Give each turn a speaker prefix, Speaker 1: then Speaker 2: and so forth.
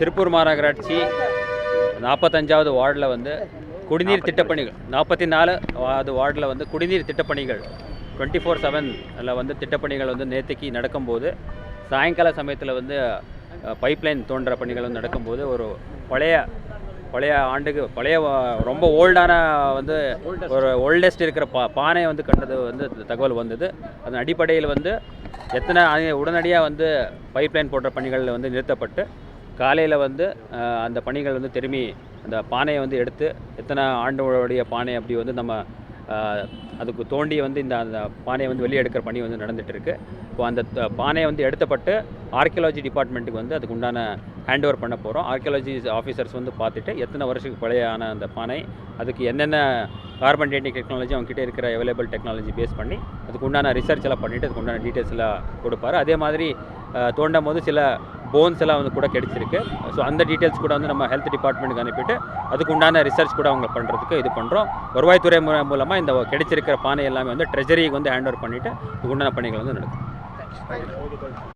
Speaker 1: திருப்பூர் மாநகராட்சி நாற்பத்தஞ்சாவது வார்டில் வந்து குடிநீர் திட்டப்பணிகள் நாற்பத்தி நாலு அது வார்டில் வந்து குடிநீர் திட்டப்பணிகள் டுவெண்ட்டி ஃபோர் செவனில் வந்து திட்டப்பணிகள் வந்து நேற்றுக்கு நடக்கும்போது சாயங்கால சமயத்தில் வந்து பைப்லைன் தோன்ற பணிகள் வந்து நடக்கும்போது ஒரு பழைய பழைய ஆண்டுக்கு பழைய ரொம்ப ஓல்டான வந்து ஒரு ஓல்டஸ்ட் இருக்கிற பா பானை வந்து கண்டது வந்து தகவல் வந்தது. அதன் அடிப்படையில் வந்து எத்தனை உடனடியாக வந்து பைப்லைன் போன்ற பணிகள் வந்து நிறுத்தப்பட்டு காலையில் வந்து அந்த பணிகள் வந்து திரும்பி அந்த பானையை வந்து எடுத்து எத்தனை ஆண்டுகளுடைய பானை அப்படி வந்து நம்ம அதுக்கு தோண்டி வந்து இந்த அந்த பானையை வந்து வெளியே எடுக்கிற பணி வந்து நடந்துகிட்ருக்கு. இப்போ அந்த பானையை வந்து எடுத்தப்பட்டு ஆர்கியாலஜி டிபார்ட்மெண்ட்டுக்கு வந்து அதுக்கு உண்டான ஹேண்ட் ஓவர் பண்ண போகிறோம் ஆர்கியாலஜி ஆஃபீஸர்ஸ் வந்து பார்த்துட்டு எத்தனை வருஷத்துக்கு பழைய ஆன அந்த பானை அதுக்கு என்னென்ன கார்பன் டேட்டிங் டெக்னாலஜி அவங்ககிட்ட இருக்கிற அவைலபிள் டெக்னாலஜி பேஸ் பண்ணி அதுக்கு உண்டான ரிசர்ச் எல்லாம் பண்ணிவிட்டு அதுக்கு உண்டான டீட்டெயில்ஸ் எல்லாம் கொடுப்பாரு. அதே மாதிரி தோண்டும் போது சில போன்ஸ் எல்லாம் வந்து கூட கிடச்சிருக்கு. ஸோ அந்த டீட்டெயில்ஸ் கூட வந்து நம்ம ஹெல்த் டிபார்ட்மெண்ட்டுக்கு அனுப்பிட்டு அதுக்கு உண்டான ரிசர்ச் கூட அவங்க பண்ணுறதுக்கு இது பண்ணுறோம் வருவாய்த்துறை மூலமாக இந்த கிடைச்சிருக்கிற பானை எல்லாமே வந்து ட்ரெஜரிக்கு வந்து ஹேண்ட் ஓவர் பண்ணிவிட்டு இதுக்கு உண்டான பணிகள் வந்து நடக்கும்.